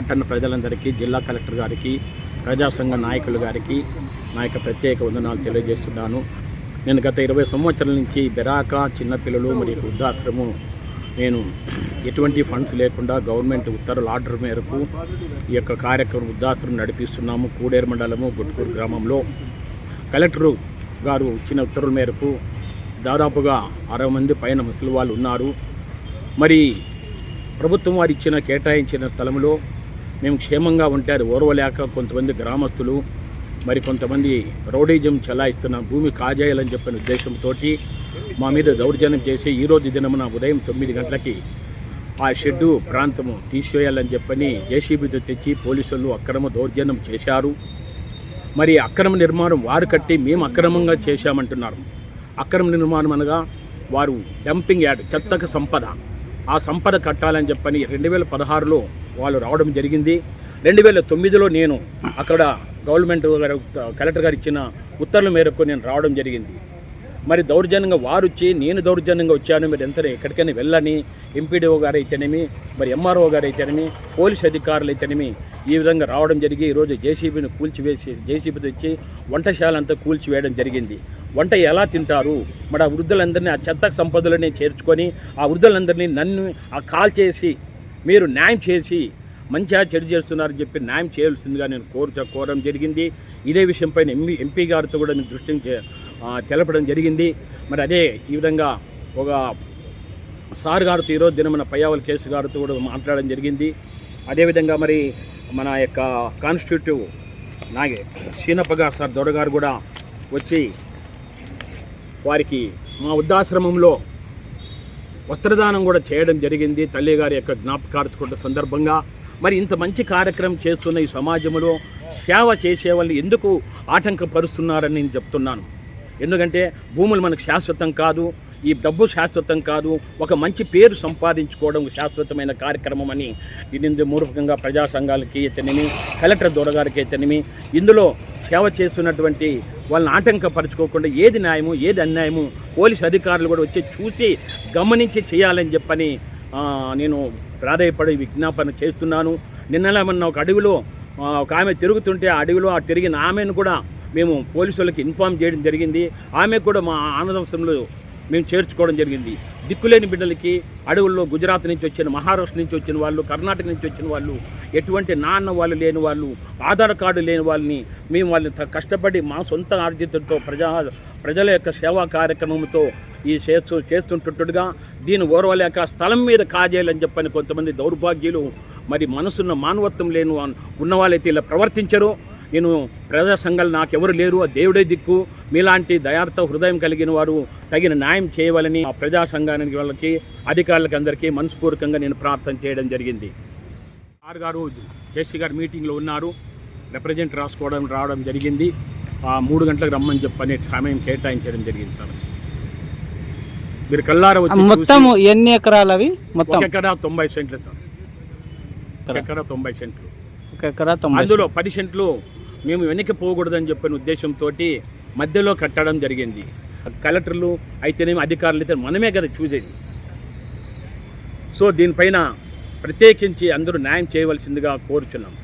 పట్టణ ప్రజలందరికీ జిల్లా కలెక్టర్ గారికి ప్రజాసంఘ నాయకులు గారికి నా యొక్క ప్రత్యేక వందనాలు తెలియజేస్తున్నాను. నేను గత ఇరవై సంవత్సరాల నుంచి బెరాక చిన్నపిల్లలు మరియు వృద్ధాశ్రమం నేను ఎటువంటి ఫండ్స్ లేకుండా గవర్నమెంట్ ఉత్తర్వుల ఆర్డర్ మేరకు ఈ యొక్క కార్యక్రమం వృద్ధాశ్రమం నడిపిస్తున్నాము. కూడేరు మండలము గుట్కూరు గ్రామంలో. కలెక్టరు గారు ఇచ్చిన ఉత్తర్వుల మేరకు దాదాపుగా అరవై మంది పైన ముసలి వాళ్ళు ఉన్నారు. మరి ప్రభుత్వం వారు ఇచ్చిన కేటాయించిన స్థలంలో మేము క్షేమంగా ఉంటే అది ఓర్వలేక కొంతమంది గ్రామస్తులు మరి కొంతమంది రౌడీజం చలాయిస్తున్న భూమి కాజేయాలని చెప్పిన ఉద్దేశంతో మా మీద దౌర్జన్యం చేసి ఈరోజు దినమున ఉదయం తొమ్మిది గంటలకి ఆ షెడ్డు ప్రాంతము తీసివేయాలని చెప్పని జేసీబీతో తెచ్చి పోలీసులు అక్రమ దౌర్జన్యం చేశారు. మరి అక్రమ నిర్మాణం వారు కట్టి మేము అక్రమంగా చేశామంటున్నారు. అక్రమ నిర్మాణం అనగా వారు డంపింగ్ యార్డ్ చెత్తక సంపద. ఆ సంపద కట్టాలని చెప్పని రెండు వేల పదహారులో వాళ్ళు రావడం జరిగింది. రెండు వేల తొమ్మిదిలో నేను అక్కడ గవర్నమెంట్ గారు కలెక్టర్ గారు ఇచ్చిన ఉత్తర్వుల మేరకు నేను రావడం జరిగింది. మరి దౌర్జన్యంగా వారు వచ్చి నేను దౌర్జన్యంగా వచ్చాను. మీరు ఎంత ఎక్కడికైనా వెళ్ళని ఎంపీడీఓ గారు అయితేనేమి మరి ఎంఆర్ఓ గారు అయితేనేమి పోలీస్ అధికారులు అయితేనేమి ఈ విధంగా రావడం జరిగి ఈరోజు జేసీబీని కూల్చివేసి జేసీబీ తెచ్చి వంటశాల అంతా కూల్చివేయడం జరిగింది. వంట ఎలా తింటారు? మరి ఆ వృద్ధులందరినీ ఆ చెత్త సంపదలని చేర్చుకొని ఆ వృద్ధులందరినీ నన్ను ఆ కాల్ చేసి మీరు న్యాయం చేసి మంచిగా చెడు చేస్తున్నారని చెప్పి న్యాయం చేయాల్సిందిగా నేను కోరు కోరడం జరిగింది. ఇదే విషయంపై ఎంపీ ఎంపీ గారితో కూడా నేను దృష్టిని తెలపడం జరిగింది. మరి అదే ఈ విధంగా ఒక సార్ గారితో ఈరోజు దినమైన పయ్యావల్ కేసు గారితో కూడా మాట్లాడడం జరిగింది. అదేవిధంగా మరి మన యొక్క కాన్స్టిట్యూటివ్ నాగే సీనప్ప గారు సార్ దొరగారు కూడా వచ్చి వారికి మా వృద్ధాశ్రమంలో వస్త్రదానం కూడా చేయడం జరిగింది. తల్లి గారి యొక్క జ్ఞాపకార్థ సందర్భంగా. మరి ఇంత మంచి కార్యక్రమం చేస్తున్న ఈ సమాజంలో సేవ చేసే వాళ్ళని ఎందుకు ఆటంకపరుస్తున్నారని నేను చెప్తున్నాను. ఎందుకంటే భూములు మనకు శాశ్వతం కాదు. ఈ డబ్బు శాశ్వతం కాదు ఒక మంచి పేరు సంపాదించుకోవడం శాశ్వతమైన కార్యక్రమం అని దీనిందు మూర్ఖంగా ప్రజా సంఘాలకి అయితేనేమి కలెక్టర్ దొరగారికి అయితేనేమి ఇందులో సేవ చేస్తున్నటువంటి వాళ్ళని ఆటంకపరచుకోకుండా ఏది న్యాయము ఏది అన్యాయము పోలీస్ అధికారులు కూడా వచ్చి చూసి గమనించి చేయాలని చెప్పని నేను ప్రాధాయపడి విజ్ఞాపన చేస్తున్నాను. నిన్నలా మొన్న ఒక అడవిలో ఒక ఆమె తిరుగుతుంటే ఆ అడవిలో ఆ తిరిగిన ఆమెను కూడా మేము పోలీసులకి ఇన్ఫామ్ చేయడం జరిగింది. ఆమె కూడా మా ఆనందంలో మేము చేర్చుకోవడం జరిగింది. దిక్కులేని బిడ్డలకి అడవుల్లో గుజరాత్ నుంచి వచ్చిన మహారాష్ట్ర నుంచి వచ్చిన వాళ్ళు కర్ణాటక నుంచి వచ్చిన వాళ్ళు ఎటువంటి నాన్న వాళ్ళు లేని వాళ్ళు ఆధార్ కార్డు లేని వాళ్ళని మేము వాళ్ళని కష్టపడి మా సొంత ఆర్జితంతో ప్రజా ప్రజల యొక్క సేవా కార్యక్రమంతో ఈ చేస్తూ చేస్తుంటుండగా దీన్ని ఓర్వలేక స్థలం మీద కాజేయాలని చెప్పని కొంతమంది దౌర్భాగ్యులు మరి మనసున్న మానవత్వం లేని వా- ఉన్న వాళ్ళైతే ఇలా ప్రవర్తించరు. నేను ప్రజా సంఘాలు నాకెవరు లేరు ఆ దేవుడే దిక్కు. మీలాంటి దయార్థ హృదయం కలిగిన వారు తగిన న్యాయం చేయవాలని ఆ ప్రజా సంఘానికి వాళ్ళకి అధికారులకి అందరికీ మనస్ఫూర్తికంగా నేను ప్రార్థన చేయడం జరిగింది. ఆర్ గారు జేసీ గారు మీటింగ్లో ఉన్నారు. రిప్రజెంట్ రాసుకోవడం రావడం జరిగింది. ఆ మూడు గంటలకు రమ్మని చెప్పని సమయం కేటాయించడం జరిగింది సార్. మీరు కల్లార మొత్తం ఎన్ని ఎకరాలు అవి? మొత్తం? ఎకరా తొంభై సెంట్లు సార్. ఎకరా? తొంభై సెంట్లు. ఒక ఎకరా తొంభై అందులో పది సెంట్లు మేము వెనక్కి పోకూడదని చెప్పిన ఉద్దేశంతో మధ్యలో కట్టడం జరిగింది. కలెక్టర్లు అయితేనేమి అధికారులు అయితే మనమే కదా చూసేది. సో దీనిపైన ప్రత్యేకించి అందరూ న్యాయం చేయవలసిందిగా కోరుచున్నాం.